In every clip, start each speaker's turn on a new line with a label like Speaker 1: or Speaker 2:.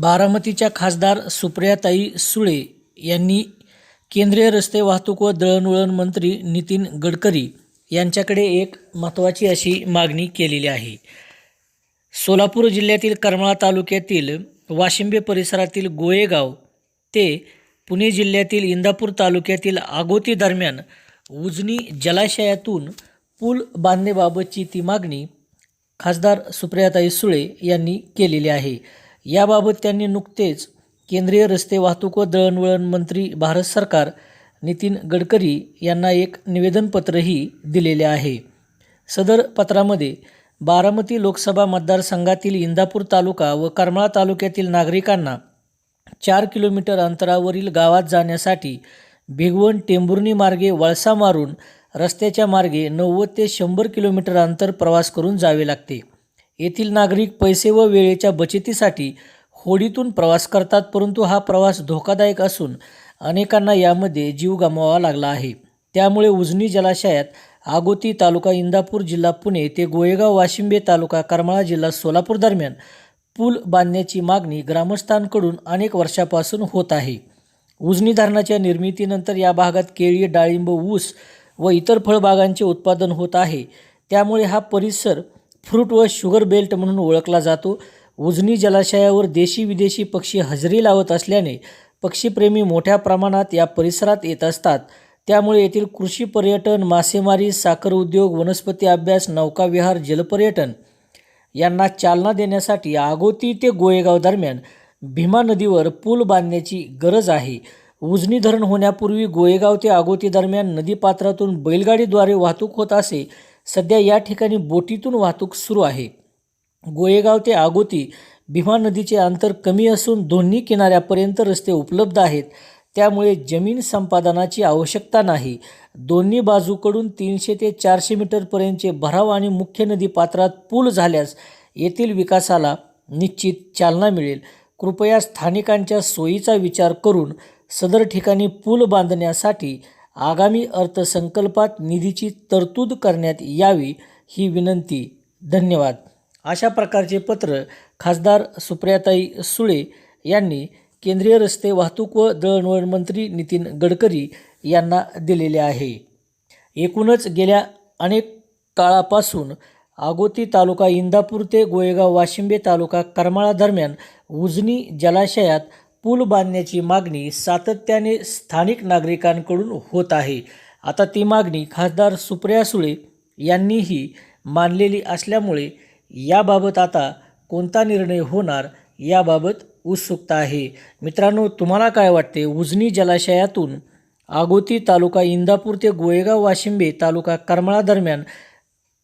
Speaker 1: बारामतीच्या खासदार सुप्रियाताई सुळे यांनी केंद्रीय रस्ते वाहतूक व दळणवळण मंत्री नितीन गडकरी यांच्याकडे एक महत्त्वाची अशी मागणी केलेली आहे. सोलापूर जिल्ह्यातील करमाळा तालुक्यातील वाशिंबे परिसरातील गोळेगाव ते पुणे जिल्ह्यातील इंदापूर तालुक्यातील आगोती दरम्यान उजनी जलाशयातून पूल बांधण्याबाबतची ती मागणी खासदार सुप्रियाताई सुळे यांनी केलेली आहे. याबाबत त्यांनी नुकतेच केंद्रीय रस्ते वाहतूक व दळणवळण मंत्री भारत सरकार नितीन गडकरी यांना एक निवेदनपत्रही दिलेले आहे. सदर पत्रामध्ये बारामती लोकसभा मतदारसंघातील इंदापूर तालुका व करमाळा तालुक्यातील नागरिकांना चार किलोमीटर अंतरावरील गावात जाण्यासाठी भिगवण टेंभुर्णी मार्गे वळसा मारून रस्त्याच्या मार्गे नव्वद ते शंभर किलोमीटर अंतर प्रवास करून जावे लागते. येथील नागरिक पैसे व वेळेच्या बचतीसाठी होडीतून प्रवास करतात परंतु हा प्रवास धोकादायक असून अनेकांना यामध्ये जीव गमवावा लागला आहे. त्यामुळे उजनी जलाशयात आगोती तालुका इंदापूर जिल्हा पुणे ते गोळेगाव वाशिंबे तालुका करमाळा जिल्हा सोलापूर दरम्यान पूल बांधण्याची मागणी ग्रामस्थांकडून अनेक वर्षापासून होत आहे. उजनी धरणाच्या निर्मितीनंतर या भागात केळी डाळिंब ऊस व इतर फळबागांचे उत्पादन होत आहे. त्यामुळे हा परिसर फ्रूट व शुगर बेल्ट म्हणून ओळखला जातो. उजनी जलाशयावर देशी विदेशी पक्षी हजेरी लावत असल्याने पक्षीप्रेमी मोठ्या प्रमाणात या परिसरात येत असतात. त्यामुळे येथील कृषी पर्यटन मासेमारी साखर उद्योग वनस्पती अभ्यास नौकाविहार जलपर्यटन यांना चालना देण्यासाठी आगोती ते गोळेगाव दरम्यान भीमा नदीवर पूल बांधण्याची गरज आहे. उजनी धरण होण्यापूर्वी गोळेगाव ते आगोती दरम्यान नदीपात्रातून बैलगाडीद्वारे वाहतूक होत असे सध्या या ठिकाणी बोटीतून वाहतूक सुरू आहे. गोळेगाव ते आगोती भीमा नदीचे अंतर कमी असून दोन्ही किनाऱ्यापर्यंत रस्ते उपलब्ध आहेत. त्यामुळे जमीन संपादनाची आवश्यकता नाही. दोन्ही बाजूकडून तीनशे ते चारशे मीटरपर्यंतचे भराव आणि मुख्य नदी पात्रात पूल झाल्यास येथील विकासाला निश्चित चालना मिळेल. कृपया स्थानिकांच्या सोयीचा विचार करून सदर ठिकाणी पूल बांधण्यासाठी आगामी अर्थसंकल्पात निधीची तरतूद करण्यात यावी ही विनंती. धन्यवाद. अशा प्रकारचे पत्र खासदार सुप्रियाताई सुळे यांनी केंद्रीय रस्ते वाहतूक व दळणवळण मंत्री नितीन गडकरी यांना दिलेले आहे. एकूणच गेल्या अनेक काळापासून आगोती तालुका इंदापूर ते गोळेगाव वाशिंबे तालुका करमाळा दरम्यान उजनी जलाशयात पूल बांधण्याची मागणी सातत्याने स्थानिक नागरिकांकडून होत आहे. आता ती मागणी खासदार सुप्रिया सुळे यांनीही मानलेली असल्यामुळे याबाबत आता कोणता निर्णय होणार याबाबत उत्सुकता आहे. मित्रांनो तुम्हाला काय वाटते? उजनी जलाशयातून आगोती तालुका इंदापूर ते गोळेगाव वाशिंबे तालुका करमाळा दरम्यान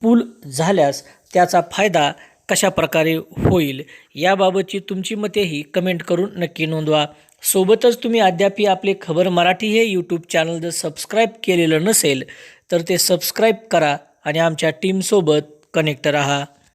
Speaker 1: पूल झाल्यास त्याचा फायदा कशा प्रकारे होईल याबाबतची तुमची मतेही कमेंट करून नक्की नोंदवा. सोबतच तुम्ही अद्यापही आपले खबर मराठी हे यूट्यूब चॅनल जर सबस्क्राईब केलेलं नसेल तर ते सबस्क्राईब करा आणि आमच्या टीमसोबत कनेक्ट रहा.